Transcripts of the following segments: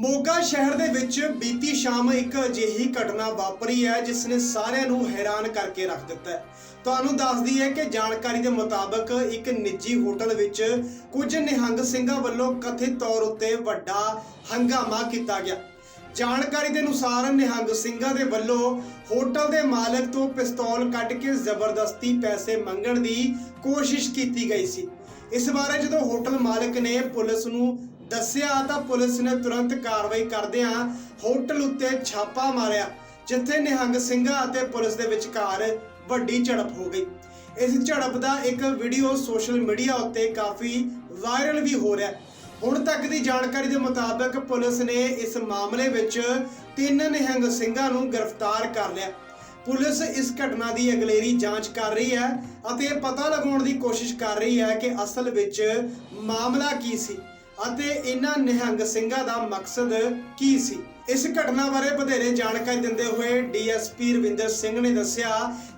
ਮੋਗਾ ਸ਼ਹਿਰ ਦੇ ਵਿੱਚ ਬੀਤੀ ਸ਼ਾਮ ਇੱਕ ਅਜਿਹੀ ਘਟਨਾ ਵਾਪਰੀ ਹੈ ਜਿਸ ਨੇ ਸਾਰਿਆਂ ਨੂੰ ਹੈਰਾਨ ਕਰਕੇ ਰੱਖ ਦਿੱਤਾ ਹੈ। ਤੁਹਾਨੂੰ ਦੱਸਦੀ ਹੈ ਕਿ ਜਾਣਕਾਰੀ ਦੇ ਮੁਤਾਬਕ ਇੱਕ ਨਿੱਜੀ ਹੋਟਲ ਵਿੱਚ ਕੁਝ ਨਿਹੰਗ ਸਿੰਘਾਂ ਵੱਲੋਂ ਕਥਿਤ ਤੌਰ ਉੱਤੇ ਵੱਡਾ ਹੰਗਾਮਾ ਕੀਤਾ ਗਿਆ। ਜਾਣਕਾਰੀ ਦੇ ਅਨੁਸਾਰ ਨਿਹੰਗ ਸਿੰਘਾਂ ਦੇ ਵੱਲੋਂ ਹੋਟਲ ਦੇ ਮਾਲਕ ਤੋਂ ਪਿਸਤੌਲ ਕੱਢ ਕੇ ਜ਼ਬਰਦਸਤੀ ਪੈਸੇ ਮੰਗਣ ਦੀ ਕੋਸ਼ਿਸ਼ ਕੀਤੀ ਗਈ ਸੀ। ਇਸ ਬਾਰੇ ਜਦੋਂ ਹੋਟਲ ਮਾਲਕ ਨੇ ਪੁਲਿਸ ਨੂੰ ਦੱਸਿਆ ਤਾਂ ਪੁਲਿਸ ਨੇ ਤੁਰੰਤ ਕਾਰਵਾਈ ਕਰਦਿਆਂ ਹੋਟਲ ਉੱਤੇ ਛਾਪਾ ਮਾਰਿਆ, ਜਿੱਥੇ ਨਿਹੰਗ ਸਿੰਘਾਂ ਅਤੇ ਪੁਲਿਸ ਦੇ ਵਿਚਕਾਰ ਵੱਡੀ ਝੜਪ ਹੋ ਗਈ। ਇਸ ਝੜਪ ਦਾ ਇੱਕ ਵੀਡੀਓ ਸੋਸ਼ਲ ਮੀਡੀਆ ਉੱਤੇ ਕਾਫੀ ਵਾਇਰਲ ਵੀ ਹੋ ਰਿਹਾ ਹੈ। ਹੁਣ ਤੱਕ ਦੀ ਜਾਣਕਾਰੀ ਦੇ ਮੁਤਾਬਕ ਪੁਲਿਸ ਨੇ ਇਸ ਮਾਮਲੇ ਵਿੱਚ ਤਿੰਨ ਨਿਹੰਗ ਸਿੰਘਾਂ ਨੂੰ ਗ੍ਰਿਫਤਾਰ ਕਰ ਲਿਆ। ਪੁਲਿਸ ਇਸ ਘਟਨਾ ਦੀ ਅਗਲੇਰੀ ਜਾਂਚ ਕਰ ਰਹੀ ਹੈ ਅਤੇ ਪਤਾ ਲਗਾਉਣ ਦੀ ਕੋਸ਼ਿਸ਼ ਕਰ ਰਹੀ ਹੈ ਕਿ ਅਸਲ ਵਿੱਚ ਮਾਮਲਾ ਕੀ ਸੀ। ਅਤੇ ਇਹਨਾਂ ਨਿਹੰਗ ਸਿੰਘਾਂ ਦਾ ਮਕਸਦ ਕੀ ਸੀ? ਇਸ ਘਟਨਾ ਬਾਰੇ ਵਧੇਰੇ ਜਾਣਕਾਰੀ ਦਿੰਦੇ ਹੋਏ ਡੀਐਸਪੀ ਰਵਿੰਦਰ ਸਿੰਘ ਨੇ ਦੱਸਿਆ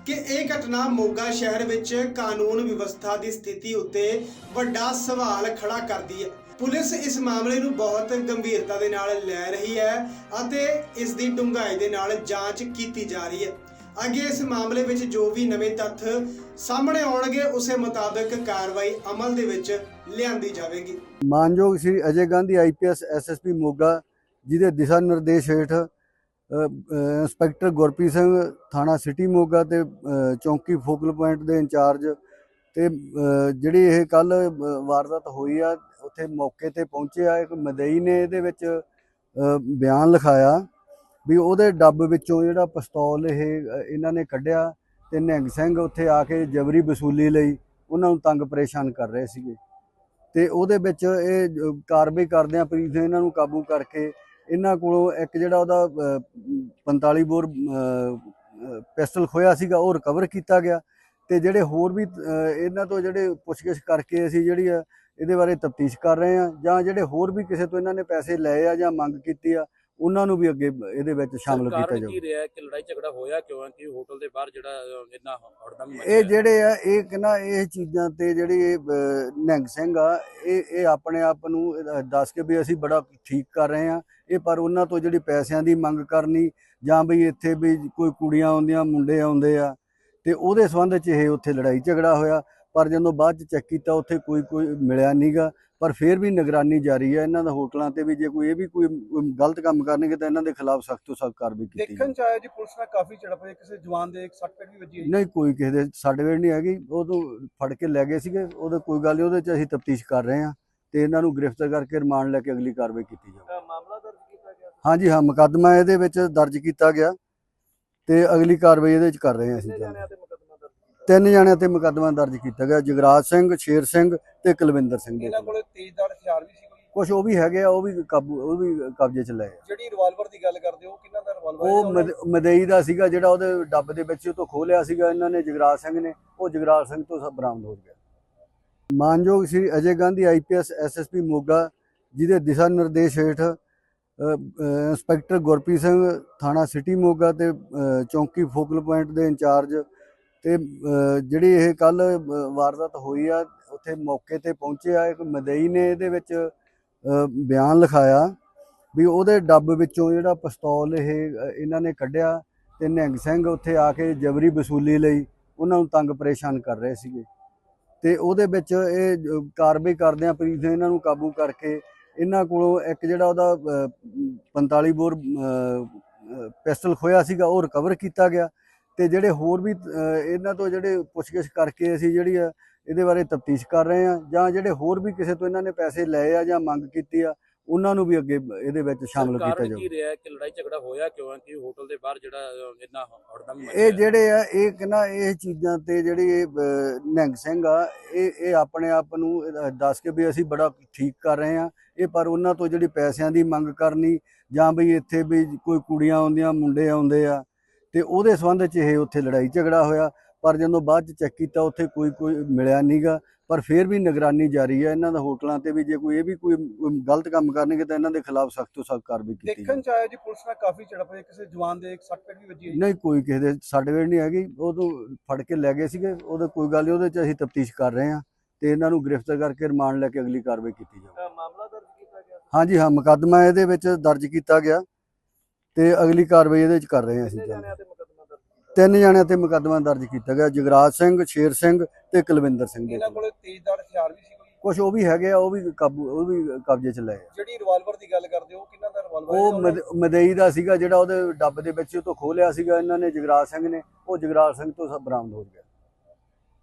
ਕਿ ਇਹ ਘਟਨਾ ਮੋਗਾ ਸ਼ਹਿਰ ਵਿੱਚ ਕਾਨੂੰਨ ਵਿਵਸਥਾ ਦੀ ਸਥਿਤੀ ਉੱਤੇ ਵੱਡਾ ਸਵਾਲ ਖੜਾ ਕਰਦੀ ਹੈ। ਪੁਲਿਸ ਇਸ ਮਾਮਲੇ ਨੂੰ ਬਹੁਤ ਗੰਭੀਰਤਾ ਦੇ ਨਾਲ ਲੈ ਰਹੀ ਹੈ ਅਤੇ ਇਸ ਦੀ ਡੂੰਘਾਈ ਦੇ ਨਾਲ ਜਾਂਚ ਕੀਤੀ ਜਾ ਰਹੀ ਹੈ। ਅੱਗੇ ਇਸ ਮਾਮਲੇ ਵਿੱਚ ਜੋ ਵੀ ਨਵੇਂ ਤੱਥ ਸਾਹਮਣੇ ਆਉਣਗੇ, ਉਸੇ ਮੁਤਾਬਕ ਕਾਰਵਾਈ ਅਮਲ ਦੇ ਵਿੱਚ ਲਿਆਂਦੀ ਜਾਵੇਗੀ। ਮਾਨਯੋਗ ਸ੍ਰੀ ਅਜੇ ਗਾਂਧੀ ਆਈਪੀਐਸ ਐਸਐਸਪੀ ਮੋਗਾ, ਜਿਹਦੇ ਦਿਸ਼ਾ ਨਿਰਦੇਸ਼ ਹੇਠ ਇੰਸਪੈਕਟਰ ਗੁਰਪ੍ਰੀਤ ਸਿੰਘ, ਥਾਣਾ ਸਿਟੀ ਮੋਗਾ ਤੇ ਚੌਂਕੀ ਫੋਕਲ ਪੁਆਇੰਟ ਦੇ ਇੰਚਾਰਜ ਤੇ ਜਿਹੜੀ ਇਹ ਕੱਲ ਵਾਰਦਾਤ ਹੋਈ ਆ, ਉੱਥੇ ਮੌਕੇ ਤੇ ਪਹੁੰਚੇ ਆ, ਇੱਕ ਮਦਈ ਨੇ ਇਹਦੇ ਵਿੱਚ ਬਿਆਨ ਲਿਖਾਇਆ। ਵੀ ਉਹਦੇ ਡੱਬ ਵਿੱਚੋਂ ਜਿਹੜਾ ਪਿਸਤੌਲ ਇਹ ਇਹਨਾਂ ਨੇ ਕੱਢਿਆ ਤੇ ਨਿਹੰਗ ਸਿੰਘ ਉੱਥੇ ਆ ਕੇ ਜਬਰੀ ਵਸੂਲੀ ਲਈ ਉਹਨਾਂ ਨੂੰ ਤੰਗ ਪਰੇਸ਼ਾਨ ਕਰ ਰਹੇ ਸੀਗੇ। ਤੇ ਉਹਦੇ ਵਿੱਚ ਇਹ ਕਾਰਵਾਈ ਕਰਦਿਆਂ ਪੁਲਿਸ ਨੇ ਇਹਨਾਂ ਨੂੰ ਕਾਬੂ ਕਰਕੇ ਇਹਨਾਂ ਕੋਲੋਂ ਇੱਕ ਜਿਹੜਾ ਉਹਦਾ ਅ, 45 ਬੋਰ ਪਿਸਟਲ ਖੋਇਆ ਸੀਗਾ ਉਹ ਰਿਕਵਰ ਕੀਤਾ ਗਿਆ ਤੇ ਜਿਹੜੇ ਹੋਰ ਵੀ ਇਹਨਾਂ ਤੋਂ ਜਿਹੜੇ ਪੁੱਛਗਿੱਛ ਕਰਕੇ ਅਸੀਂ ਜਿਹੜੀ ਆ ਇਹਦੇ ਬਾਰੇ ਤਫਤੀਸ਼ ਕਰ ਰਹੇ ਆ ਜਾਂ ਜਿਹੜੇ ਹੋਰ ਵੀ ਕਿਸੇ ਤੋਂ ਇਹਨਾਂ ਨੇ ਪੈਸੇ ਲਏ ਆ ਜਾਂ ਮੰਗ ਕੀਤੀ ਆ ਉਹਨਾਂ ਨੂੰ ਵੀ ਅੱਗੇ ਇਹਦੇ ਵਿੱਚ ਸ਼ਾਮਲ ਕੀਤਾ ਜਾਊ ਕੀ ਰਿਹਾ ਕਿ ਲੜਾਈ ਝਗੜਾ ਹੋਇਆ ਕਿਉਂ ਕਿ ਹੋਟਲ ਦੇ ਬਾਹਰ ਜਿਹੜਾ ਇੰਨਾ ਹੜਦੰਗ ਇਹ ਜਿਹੜੇ ਆ ਇਹ ਕਿਨਾ ਇਹ ਚੀਜ਼ਾਂ ਤੇ ਜਿਹੜੀ ਨਿਹੰਗ ਸਿੰਘ ਆ ਇਹ ਇਹ ਆਪਣੇ ਆਪ ਨੂੰ ਦੱਸ ਕੇ ਵੀ ਅਸੀਂ ਬੜਾ ਠੀਕ ਕਰ ਰਹੇ ਆ ਇਹ ਪਰ ਉਹਨਾਂ ਤੋਂ ਜਿਹੜੀ ਪੈਸਿਆਂ ਦੀ ਮੰਗ ਕਰਨੀ ਜਾਂ ਵੀ ਇੱਥੇ ਵੀ ਕੋਈ ਕੁੜੀਆਂ ਆਉਂਦੀਆਂ ਮੁੰਡੇ ਆਉਂਦੇ ਆ ਤੇ ਉਹਦੇ ਸੰਬੰਧ 'ਚ ਇਹ ਉੱਥੇ ਲੜਾਈ ਝਗੜਾ ਹੋਇਆ। ਪਰ ਜਦੋਂ ਬਾਅਦ 'ਚ ਚੈੱਕ ਕੀਤਾ ਉੱਥੇ ਕੋਈ ਕੋਈ ਮਿਲਿਆ ਨਹੀਂਗਾ ਪਰ ਫਿਰ ਵੀ ਨਿਗਰਾਨੀ ਜਾਰੀ ਹੈ ਇਹਨਾਂ ਦਾ ਹੋਟਲਾਂ ਤੇ ਵੀ ਜੇ ਕੋਈ ਇਹ ਵੀ ਕੋਈ ਗਲਤ ਕੰਮ ਕਰਨਗੇ ਤਾਂ ਇਹਨਾਂ ਦੇ ਖਿਲਾਫ ਸਖਤ ਤੋਂ ਸਖਤ ਕਾਰਵਾਈ ਕੀਤੀ ਦੇਖਣ ਚ ਆਇਆ ਜੀ ਪੁਲਿਸ ਨਾਲ ਕਾਫੀ ਝੜਪ ਹੋਈ ਕਿਸੇ ਜਵਾਨ ਦੇ ਇੱਕ ਸੱਟ ਪੇਟ ਵੀ ਵੱਜੀ। ਨਹੀਂ ਕੋਈ ਕਿਸੇ ਦੇ ਸਾਡੇ ਵੇਲੇ ਨਹੀਂ ਹੈਗੀ ਉਹ ਤੋਂ ਫੜ ਕੇ ਲੈ ਗਏ ਸੀਗੇ ਉਹਦੇ ਕੋਈ ਗੱਲ ਨਹੀਂ ਉਹਦੇ ਚ ਅਸੀਂ ਤਫਤੀਸ਼ ਕਰ ਰਹੇ ਹਾਂ ਤੇ ਇਹਨਾਂ ਨੂੰ ਗ੍ਰਿਫਤਾਰ ਕਰਕੇ ਰਿਮਾਂਡ ਲੈ ਕੇ ਅਗਲੀ ਕਾਰਵਾਈ ਕੀਤੀ ਜਾਵੇ ਮਾਮਲਾ ਦਰਜ ਕੀਤਾ ਗਿਆ ਹਾਂਜੀ ਹਾਂ ਮੁਕੱਦਮਾ ਇਹਦੇ ਵਿੱਚ ਦਰਜ ਕੀਤਾ ਗਿਆ ਤੇ ਅਗਲੀ ਕਾਰਵਾਈ ਇਹਦੇ ਵਿੱਚ ਕਰ ਰਹੇ ਹਾਂ ਅਸੀਂ ਤਿੰਨ ਜਣਿਆਂ ਤੇ ਮੁਕੱਦਮਾ ਦਰਜ ਕੀਤਾ ਗਿਆ ਜਗਰਾਜ ਸਿੰਘ ਸ਼ੇਰ ਸਿੰਘ ਤੇ ਕੁਲਵਿੰਦਰ ਸਿੰਘ ਦੇ ਇਹਨਾਂ ਕੋਲੇ। ਤੇਜ਼ਦਾਰ ਹਥਿਆਰ ਵੀ ਸੀ ਕੋਈ? ਕੁਝ ਉਹ ਵੀ ਹੈਗੇ ਆ ਉਹ ਵੀ ਕਾਬੂ ਉਹ ਵੀ ਕਬਜ਼ੇ ਚ ਲਏ ਆ। ਜਿਹੜੀ ਰਿਵਾਲਵਰ ਦੀ ਗੱਲ ਕਰਦੇ ਹੋ ਉਹ ਕਿੰਨਾ ਦਾ ਰਿਵਾਲਵਰ ਉਹ ਮਦ- ਮਦਈ ਦਾ ਸੀਗਾ ਜਿਹੜਾ ਉਹਦੇ ਡੱਬ ਦੇ ਵਿੱਚ ਉਹ ਤੋਂ ਖੋਲਿਆ ਸੀਗਾ ਇਹਨਾਂ ਨੇ ਜਗਰਾਜ ਸਿੰਘ ਨੇ ਉਹ ਜਗਰਾਜ ਸਿੰਘ ਤੋਂ ਸਭ ਬਰਾਮਦ ਹੋ ਗਿਆ। ਮਾਨਯੋਗ ਸ੍ਰੀ ਅਜੇ ਗਾਂਧੀ ਆਈਪੀਐਸ ਐਸਐਸਪੀ ਮੋਗਾ ਜਿਹਦੇ ਦਿਸ਼ਾ ਨਿਰਦੇਸ਼ ਹੇਠ ਅ, ਅ, ਇੰਸਪੈਕਟਰ ਗੁਰਪ੍ਰੀਤ ਸਿੰਘ ਥਾਣਾ ਸਿਟੀ ਮੋਗਾ ਤੇ ਅ, ਚੌਂਕੀ ਫੋਕਲ ਪੁਆਇੰਟ ਦੇ ਇੰਚਾਰਜ ਤੇ ਜਿਹੜੀ ਇਹ ਕੱਲ ਵਾਰਦਾਤ ਹੋਈ ਆ ਉੱਥੇ ਮੌਕੇ ਤੇ ਪਹੁੰਚੇ ਆ ਇੱਕ ਮਦਈ ਨੇ ਇਹਦੇ ਵਿੱਚ ਬਿਆਨ ਲਿਖਾਇਆ ਵੀ ਉਹਦੇ ਡੱਬ ਵਿੱਚੋਂ ਜਿਹੜਾ ਪਿਸਤੌਲ ਇਹ ਇਹਨਾਂ ਨੇ ਕੱਢਿਆ ਤੇ ਨਿਹੰਗ ਸਿੰਘ ਉੱਥੇ ਆ ਕੇ ਜਬਰੀ ਵਸੂਲੀ ਲਈ ਉਹਨਾਂ ਨੂੰ ਤੰਗ ਪਰੇਸ਼ਾਨ ਕਰ ਰਹੇ ਸੀਗੇ। ਤੇ ਉਹਦੇ ਵਿੱਚ ਇਹ ਕਾਰਵਾਈ ਕਰਦਿਆਂ ਪੁਲਿਸ ਨੇ ਇਹਨਾਂ ਨੂੰ ਕਾਬੂ ਕਰਕੇ ਇਹਨਾਂ ਕੋਲੋਂ ਇੱਕ ਜਿਹੜਾ ਉਹਦਾ ਅ, 45 ਬੋਰ ਪਿਸਟਲ ਖੋਇਆ ਸੀਗਾ ਉਹ ਰਿਕਵਰ ਕੀਤਾ ਗਿਆ। ਤੇ ਜਿਹੜੇ ਹੋਰ ਵੀ ਇਹਨਾਂ ਤੋਂ ਜਿਹੜੇ ਪੁੱਛਗਿੱਛ ਕਰਕੇ ਅਸੀਂ ਜਿਹੜੀ ਆ ਇਹਦੇ ਬਾਰੇ ਤਫਤੀਸ਼ ਕਰ ਰਹੇ ਆ ਜਾਂ ਜਿਹੜੇ ਹੋਰ ਵੀ ਕਿਸੇ ਤੋਂ ਇਹਨਾਂ ਨੇ ਪੈਸੇ ਲਏ ਆ ਜਾਂ ਮੰਗ ਕੀਤੀ ਆ ਉਹਨਾਂ ਨੂੰ ਵੀ ਅੱਗੇ ਇਹਦੇ ਵਿੱਚ ਸ਼ਾਮਲ ਕੀਤਾ ਜਾਊ। ਕੀ ਰਿਹਾ ਕਿ ਲੜਾਈ ਝਗੜਾ ਹੋਇਆ ਕਿਉਂ ਕਿ ਹੋਟਲ ਦੇ ਬਾਹਰ ਜਿਹੜਾ ਇੰਨਾ ਹੜਦੰਗ ਇਹ ਜਿਹੜੇ ਆ ਇਹ ਕਿਨਾ ਇਹ ਚੀਜ਼ਾਂ ਤੇ ਜਿਹੜੀ ਨਿਹੰਗ ਸਿੰਘ ਆ ਇਹ ਇਹ ਆਪਣੇ ਆਪ ਨੂੰ ਦੱਸ ਕੇ ਵੀ ਅਸੀਂ ਬੜਾ ਠੀਕ ਕਰ ਰਹੇ ਆ ਇਹ ਪਰ ਉਹਨਾਂ ਤੋਂ ਜਿਹੜੀ ਪੈਸਿਆਂ ਦੀ ਮੰਗ ਕਰਨੀ ਜਾਂ ਵੀ ਇੱਥੇ ਵੀ ਕੋਈ ਕੁੜੀਆਂ ਆਉਂਦੀਆਂ ਮੁੰਡੇ ਆਉਂਦੇ ਆ ਤੇ ਉਹਦੇ ਸੰਬੰਧ 'ਚ ਇਹ ਉੱਥੇ ਲੜਾਈ ਝਗੜਾ ਹੋਇਆ ਪਰ ਜਦੋਂ ਬਾਅਦ 'ਚ ਚੈੱਕ ਕੀਤਾ ਉੱਥੇ ਕੋਈ ਕੋਈ ਮਿਲਿਆ ਨਹੀਂਗਾ ਪਰ ਫਿਰ ਵੀ ਨਿਗਰਾਨੀ ਜਾਰੀ ਹੈ ਇਹਨਾਂ ਦਾ ਹੋਟਲਾਂ ਤੇ ਵੀ ਜੇ ਕੋਈ ਇਹ ਵੀ ਕੋਈ ਗਲਤ ਕੰਮ ਕਰਨਗੇ ਤਾਂ ਇਹਨਾਂ ਦੇ ਖਿਲਾਫ ਸਖਤ ਤੋਂ ਸਖਤ ਕਾਰਵਾਈ ਕੀਤੀ ਦੇਖਣ ਚ ਆਇਆ ਜੀ ਪੁਲਿਸ ਨਾਲ ਕਾਫੀ ਝੜਪ ਹੋਈ ਕਿਸੇ ਜਵਾਨ ਦੇ ਇੱਕ ਸੱਟ ਪੇਟ ਵੀ ਵੱਜੀ। ਨਹੀਂ ਕੋਈ ਕਿਸੇ ਦੇ ਸਾਡੇ ਵੇਲੇ ਨਹੀਂ ਹੈਗੀ। ਉਹ ਤੋਂ ਫੜ ਕੇ ਲੈ ਗਏ ਸੀਗੇ। ਉਹਦੇ ਕੋਈ ਗੱਲ ਨਹੀਂ ਉਹਦੇ ਚ ਅਸੀਂ ਤਫਤੀਸ਼ ਕਰ ਰਹੇ ਹਾਂ ਤੇ ਇਹਨਾਂ ਨੂੰ ਗ੍ਰਿਫਤਾਰ ਕਰਕੇ ਰਿਮਾਂਡ ਲੈ ਕੇ ਅਗਲੀ ਕਾਰਵਾਈ ਕੀਤੀ ਜਾਵੇ ਮਾਮਲਾ ਦਰਜ ਕੀਤਾ ਗਿਆ। ਹਾਂਜੀ ਹਾਂ ਮੁਕੱਦਮਾ ਇਹਦੇ ਵਿੱਚ ਦਰਜ ਕੀਤਾ ਗਿਆ। ਤੇ ਅਗਲੀ ਕਾਰਵਾਈ ਇਹਦੇ ਵਿੱਚ ਕਰ ਰਹੇ ਹਾਂ ਅਸੀਂ ਤਿੰਨ ਜਣਿਆਂ ਤੇ ਮੁਕੱਦਮਾ ਦਰਜ ਕੀਤਾ। ਗਿਆ ਜਗਰਾਜ ਸਿੰਘ ਸ਼ੇਰ ਸਿੰਘ ਤੇ ਕੁਲਵਿੰਦਰ ਸਿੰਘ। ਦੇ ਇਹਨਾਂ ਕੋਲੇ ਤੇਜ਼ਦਾਰ ਹਥਿਆਰ ਵੀ ਸੀ ਕੋਈ? ਕੁਝ ਉਹ ਵੀ ਹੈਗੇ ਆ ਉਹ ਵੀ ਕਾਬੂ ਉਹ ਵੀ ਕਬਜ਼ੇ 'ਚ ਲਏ ਆ। ਜਿਹੜੀ ਰਿਵਾਲਵਰ ਦੀ ਗੱਲ ਕਰਦੇ ਹੋ ਉਹ ਕਿੰਨਾ ਦਾ ਰਿਵਾਲਵਰ ਉਹ ਮਦ- ਮਦਈ ਦਾ ਸੀਗਾ ਜਿਹੜਾ ਉਹਦੇ ਡੱਬ ਦੇ ਵਿੱਚ ਉਹ ਤੋਂ ਖੋਹ ਲਿਆ ਸੀਗਾ ਇਹਨਾਂ ਨੇ ਜਗਰਾਜ ਸਿੰਘ ਨੇ। ਉਹ ਜਗਰਾਜ ਸਿੰਘ ਤੋਂ ਸਭ ਬਰਾਮਦ ਹੋ ਗਿਆ।